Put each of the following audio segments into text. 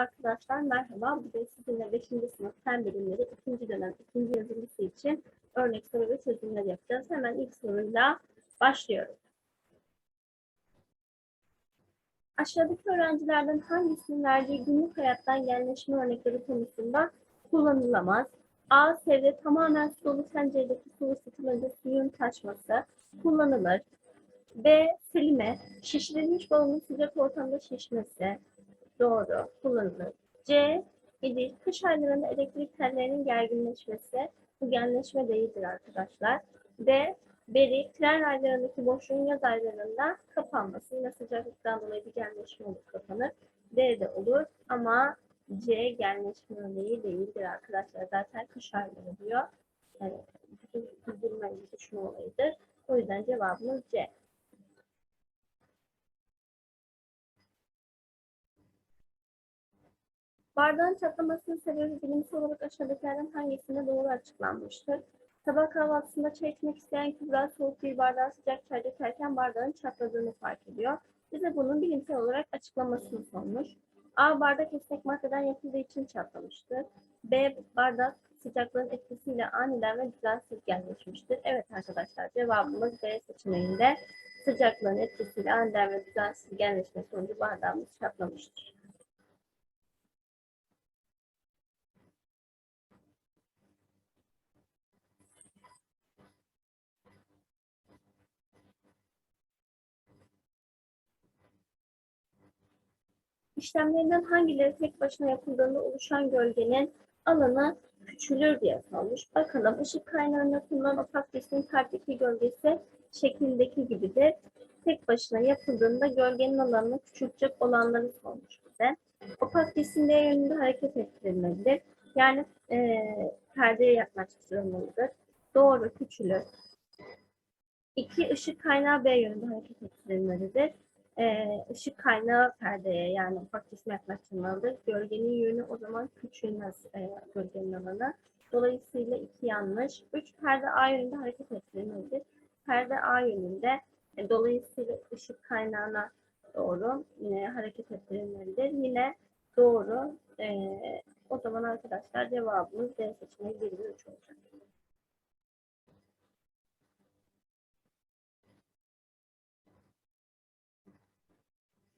Arkadaşlar merhaba. Bugün sizinle 5. sınıf fen bilimleri 2. dönem 2. yazılısı için örnek soru ve çözümler yapacağız. Hemen ilk soruyla başlıyorum. Aşağıdaki öğrencilerden hangisinin verdiği günlük hayattan yerleşme örnekleri konusunda kullanılamaz? A. Sevde tamamen su dolu tenceredeki su ısıtılınca suyun taşması kullanılır. B. Selime şişirilmiş balonun sıcak ortamda şişmesi Doğru. Kullanılır. C. İdil. Kış aylarında elektrik tellerinin gerginleşmesi. Bu genleşme değildir arkadaşlar. D. Beri. Tren aylarındaki boşluğun yaz aylarında kapanması. Yine sıcaklıktan dolayı bir genleşme olur kapanır. D de olur ama C genleşme örneği değildir arkadaşlar. Zaten kış ayları diyor. Evet. Üzülme, düşme olayıdır. O yüzden cevabımız C. Bardağın çatlamasının sebebi bilimsel olarak aşağıdakilerden hangisinde doğru açıklanmıştır? Sabah kahvaltısında çay içmek isteyen Kübra soğuk bir bardağı sıcak çay dökerken bardağın çatladığını fark ediyor. Bize bunun bilimsel olarak açıklamasını sormuş. A. Bardak esnek maddeden yapıldığı için çatlamıştır. B. Bardak sıcaklığın etkisiyle aniden ve düzensiz genleşmiştir. Evet arkadaşlar cevabımız B seçeneğinde sıcaklığın etkisiyle aniden ve düzensiz genleşme sonucu bardağımız çatlamıştır. İşlemlerinden hangileri tek başına yapıldığında oluşan gölgenin alanı küçülür diye sormuş. Bakalım ışık kaynağında kullanılan opak cismin kalpteki gölgesi şeklindeki gibidir. Tek başına yapıldığında gölgenin alanını küçültecek olanları sormuş bize. Opak cisim D yönünde hareket ettirilmelidir. Yani e, perdeye yaklaştırılmalıdır. Doğru küçülür. İki ışık kaynağı B yönünde hareket ettirilmelidir e, ışık kaynağı perdeye yani ufak cisme yaklaştırmalıdır. Gölgenin yönü o zaman küçülmez e, gölgenin alanı. Dolayısıyla iki yanlış. Üç perde A yönünde hareket ettirilmelidir. Perde A yönünde e, dolayısıyla ışık kaynağına doğru yine hareket ettirilmelidir. Yine doğru. E, o zaman arkadaşlar cevabımız D seçeneği 1 ve 3 olacak.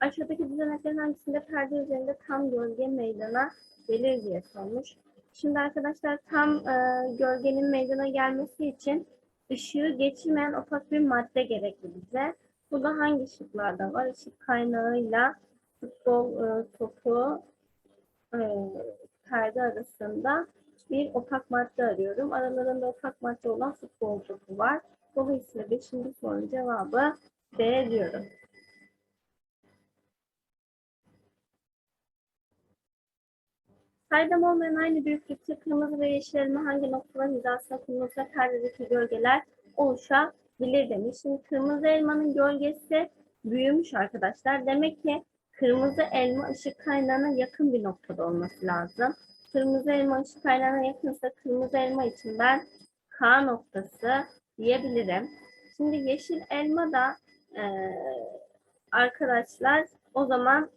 Aşağıdaki düzeneklerin hangisinde perde üzerinde tam gölge meydana gelir diye sormuş. Şimdi arkadaşlar tam e, gölgenin meydana gelmesi için ışığı geçirmeyen opak bir madde gerekli bize. Bu da hangi şıklarda var? Işık kaynağıyla futbol e, topu e, perde arasında bir opak madde arıyorum. Aralarında opak madde olan futbol topu var. Dolayısıyla 5. sorunun cevabı B diyorum. Saydam olmayan aynı büyüklükte kırmızı ve yeşil elma hangi noktalar hizasına konulursa perdedeki gölgeler oluşabilir demiş. Şimdi kırmızı elmanın gölgesi büyümüş arkadaşlar. Demek ki kırmızı elma ışık kaynağına yakın bir noktada olması lazım. Kırmızı elma ışık kaynağına yakınsa kırmızı elma için ben K noktası diyebilirim. Şimdi yeşil elma da e, arkadaşlar o zaman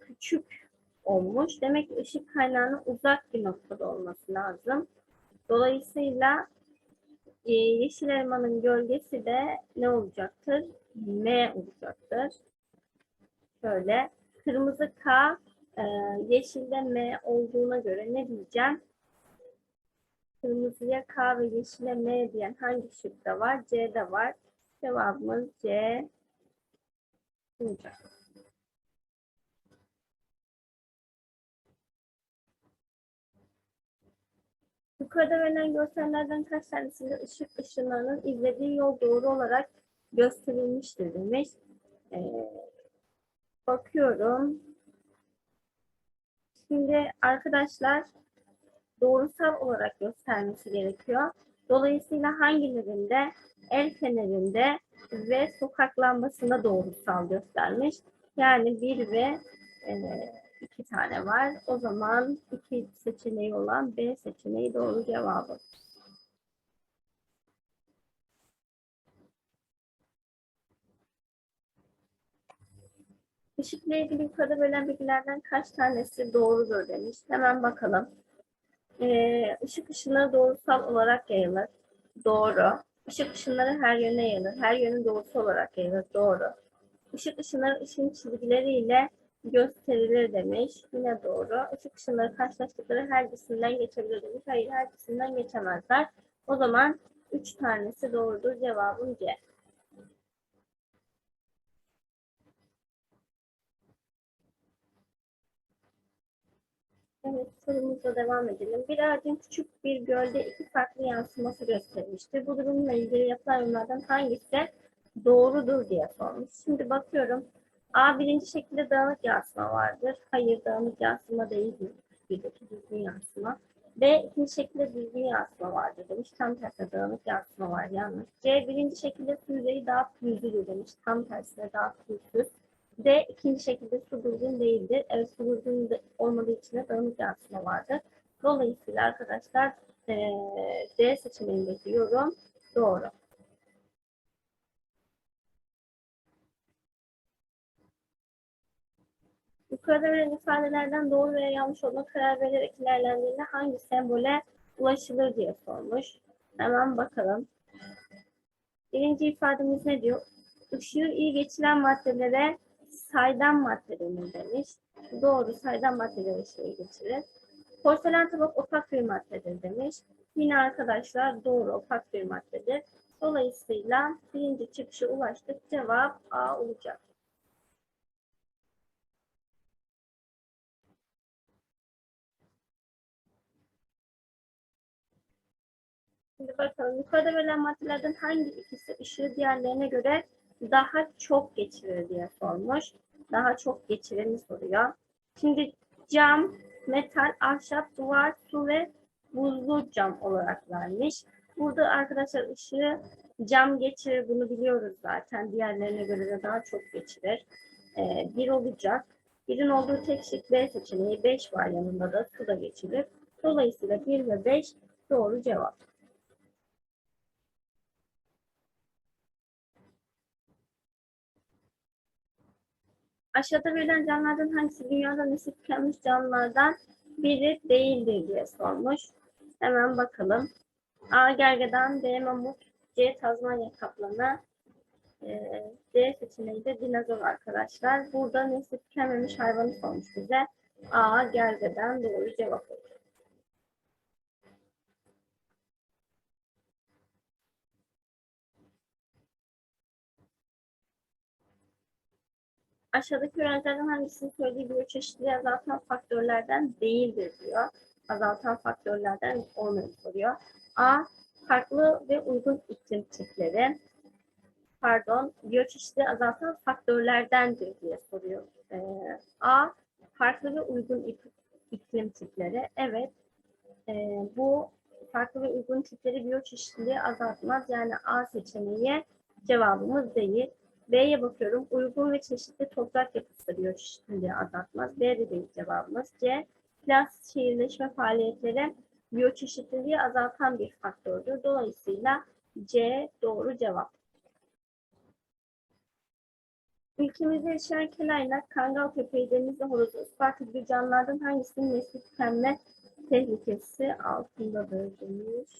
küçük olmuş. Demek ki ışık kaynağının uzak bir noktada olması lazım. Dolayısıyla e, yeşil elmanın gölgesi de ne olacaktır? M olacaktır. Şöyle kırmızı K e, yeşilde M olduğuna göre ne diyeceğim? Kırmızıya K ve yeşile M diyen hangi şıkta var? C'de var. Cevabımız C olacak. Yukarıda verilen görsellerden kaç tanesinde ışık ışınlarının izlediği yol doğru olarak gösterilmiştir demiş. Ee, bakıyorum. Şimdi arkadaşlar doğrusal olarak göstermesi gerekiyor. Dolayısıyla hangilerinde el fenerinde ve sokak lambasında doğrusal göstermiş. Yani bir ve e, iki tane var. O zaman iki seçeneği olan B seçeneği doğru cevabı. Işıkla ilgili yukarıda verilen bilgilerden kaç tanesi doğrudur demiş. Hemen bakalım. Ee, ışık ışınları doğrusal olarak yayılır. Doğru. Işık ışınları her yöne yayılır. Her yönü doğrusal olarak yayılır. Doğru. Işık ışınları ışın çizgileriyle gösterilir demiş. Yine doğru. Işık ışınları karşılaştıkları her cisimden geçebilir demiş. Hayır her cisimden geçemezler. O zaman üç tanesi doğrudur. Cevabım C. Evet, sorumuzla devam edelim. Bir ağacın küçük bir gölde iki farklı yansıması göstermiştir. Bu durumla ilgili yapılan yorumlardan hangisi doğrudur diye sormuş. Şimdi bakıyorum. A birinci şekilde dağınık yansıma vardır. Hayır dağınık yansıma değil. Birdeki düzgün yansıma. B ikinci şekilde düzgün yansıma vardır demiş. Tam tersine dağınık yansıma var yanlış. C birinci şekilde su yüzeyi daha pürüzlüdür demiş. Tam tersine daha pürüzsüz. D ikinci şekilde su durgun değildir. Evet su durgun olmadığı için de dağınık yansıma vardır. Dolayısıyla arkadaşlar D seçeneğindeki yorum doğru. Yukarıda verilen ifadelerden doğru veya yanlış olduğuna karar vererek ilerlendiğinde hangi sembole ulaşılır diye sormuş. Hemen bakalım. Birinci ifademiz ne diyor? Işığı iyi geçiren maddelere saydam madde denir demiş. Doğru, saydam maddeler ışığı geçirir. Porselen tabak opak bir maddedir demiş. Yine arkadaşlar doğru, opak bir maddedir. Dolayısıyla birinci çıkışa ulaştık. Cevap A olacak. Şimdi bakalım yukarıda verilen maddelerden hangi ikisi ışığı diğerlerine göre daha çok geçirir diye sormuş. Daha çok geçireni soruyor. Şimdi cam, metal, ahşap, duvar, su ve buzlu cam olarak vermiş. Burada arkadaşlar ışığı cam geçirir bunu biliyoruz zaten. Diğerlerine göre de daha çok geçirir. Ee, bir olacak. Birin olduğu tek şık B seçeneği 5 var yanında da su da geçirir. Dolayısıyla 1 ve 5 doğru cevap. Aşağıda verilen canlılardan hangisi dünyada nesli tükenmiş canlılardan biri değildir diye sormuş. Hemen bakalım. A. Gergedan, B. Mamut, C. Tazmanya kaplanı, e, D seçeneği de dinozor arkadaşlar. Burada nesli tükenmemiş hayvanı sormuş bize. A. Gergedan doğru cevap olur. Aşağıdaki öğrencilerden hangisinin söylediği biyoçeşitliliği azaltan faktörlerden değildir diyor. Azaltan faktörlerden olmayı soruyor. A. Farklı ve uygun iklim tipleri. Pardon, biyoçeşitliliği azaltan faktörlerdendir diye soruyor. Ee, A. Farklı ve uygun ik- iklim tipleri. Evet, ee, bu farklı ve uygun tipleri biyoçeşitliliği azaltmaz. Yani A seçeneği cevabımız değil. B'ye bakıyorum. Uygun ve çeşitli toprak yapısı biyoçeşitliliği azaltmaz. B de değil cevabımız. C. Plas şehirleşme faaliyetleri biyoçeşitliliği azaltan bir faktördür. Dolayısıyla C doğru cevap. Ülkemizde yaşayan kelaynak, kangal köpeği, denizli horozu, isparta gibi canlılardan hangisinin nesli tükenme tehlikesi altındadır demiş.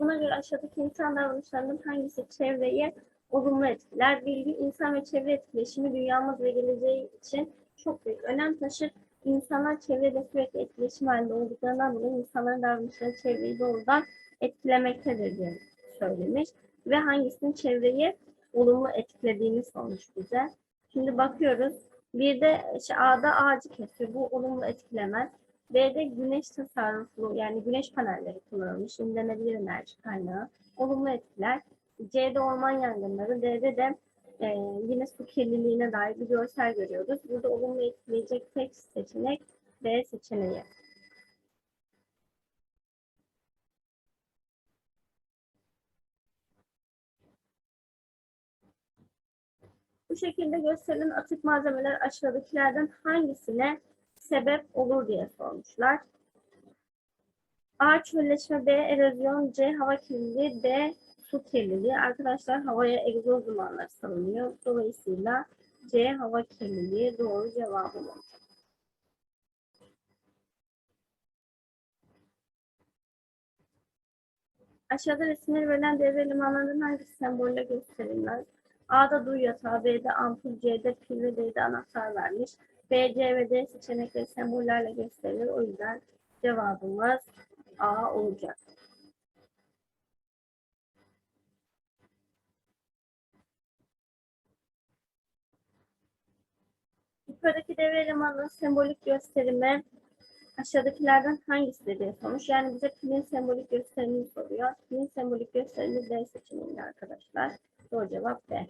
Buna göre aşağıdaki insan davranışlarının hangisi çevreyi olumlu etkiler? Bilgi, insan ve çevre etkileşimi dünyamız ve geleceği için çok büyük önem taşır. İnsanlar çevreyle sürekli etkileşim halinde olduklarından dolayı insanların davranışları çevreyi doğrudan etkilemektedir diye söylemiş. Ve hangisinin çevreyi olumlu etkilediğini sormuş bize. Şimdi bakıyoruz. Bir de işte A'da ağacı kesiyor. Bu olumlu etkilemez. B'de güneş tasarruflu yani güneş panelleri kullanılmış. Yenilenebilir enerji kaynağı. Olumlu etkiler. C'de orman yangınları. D'de de e, yine su kirliliğine dair bir görsel görüyoruz. Burada olumlu etkileyecek tek seçenek B seçeneği. Bu şekilde gösterilen atık malzemeler aşağıdakilerden hangisine sebep olur diye sormuşlar. A. Çölleşme B. Erozyon C. Hava kirliliği D. Su kirliliği. Arkadaşlar havaya egzoz dumanları salınıyor. Dolayısıyla C. Hava kirliliği doğru cevabım olacak. Aşağıda resimleri verilen devre elemanlarından hangisi sembolle gösterilmez? A'da duy yatağı, B'de ampul, C'de pil ve D'de anahtar vermiş. B, C ve D seçenekleri sembollerle gösterilir. O yüzden cevabımız A olacak. Yukarıdaki devre elemanının sembolik gösterimi aşağıdakilerden hangisidir diye sormuş. Yani bize pilin sembolik gösterimini soruyor. Pilin sembolik gösterimi D seçeneğinde arkadaşlar. Doğru cevap D.